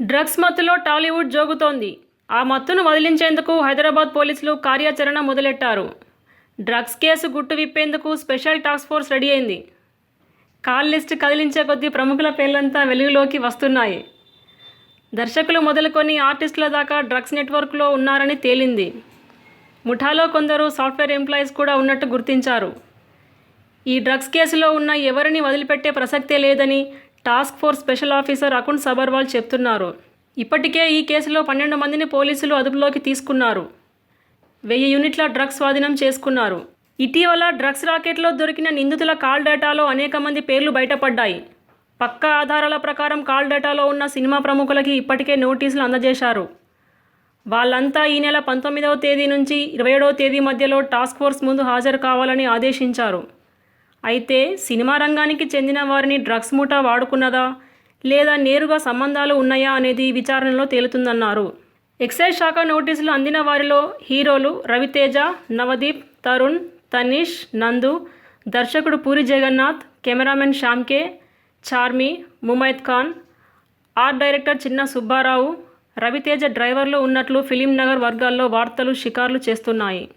Drugs మత్తులో టాలీవుడ్ జోగుతోంది. ఆ మత్తును వదిలించేందుకు హైదరాబాద్ పోలీసులు కార్యాచరణ మొదలెట్టారు. డ్రగ్స్ కేసు గుట్టు విప్పేందుకు స్పెషల్ టాస్క్ ఫోర్స్ రెడీ అయింది. కాల్ లిస్ట్ కదిలించే కొద్దీ ప్రముఖుల పేర్లంతా వెలుగులోకి వస్తున్నాయి. దర్శకులు మొదలుకొని ఆర్టిస్టుల దాకా డ్రగ్స్ నెట్వర్క్లో ఉన్నారని తేలింది. ముఠాలో కొందరు సాఫ్ట్వేర్ ఎంప్లాయీస్ కూడా ఉన్నట్టు గుర్తించారు. ఈ డ్రగ్స్ కేసులో ఉన్న ఎవరిని వదిలిపెట్టే ప్రసక్తే లేదని task force special officer Akun Sabharwal చెప్తున్నారు. ఇప్పటికే ఈ కేసులో పన్నెండు మందిని పోలీసులు అదుపులోకి తీసుకున్నారు. వెయ్యి యూనిట్ల డ్రగ్స్ స్వాధీనం చేసుకున్నారు. ఇటీవల డ్రగ్స్ రాకెట్లో దొరికిన నిందితుల కాల్ డేటాలో అనేక మంది పేర్లు బయటపడ్డాయి. పక్కా ఆధారాల ప్రకారం కాల్ డేటాలో ఉన్న సినిమా ప్రముఖులకి ఇప్పటికే నోటీసులు అందజేశారు. వాళ్ళంతా ఈ నెల పంతొమ్మిదవ తేదీ నుంచి ఇరవై ఏడవ తేదీ మధ్యలో టాస్క్ ఫోర్స్ ముందు హాజరు కావాలని ఆదేశించారు. అయితే సినిమా రంగానికి చెందిన వారిని డ్రగ్స్ ముఠా వాడుకున్నదా? లేదా నేరుగా సంబంధాలు ఉన్నాయా అనేది విచారణలో తేలుతుందన్నారు. ఎక్సైజ్ శాఖ నోటీసులు అందిన వారిలో హీరోలు రవితేజ నవదీప్ తరుణ్ తనీష్ నందు దర్శకుడు Puri Jagannath cameraman Shyam K Charmi Mumaith Khan art director Chinna Subbarao Ravi Teja డ్రైవర్లు ఉన్నట్లు ఫిలిం నగర్ వర్గాల్లో వార్తలు షికార్లు చేస్తున్నాయి.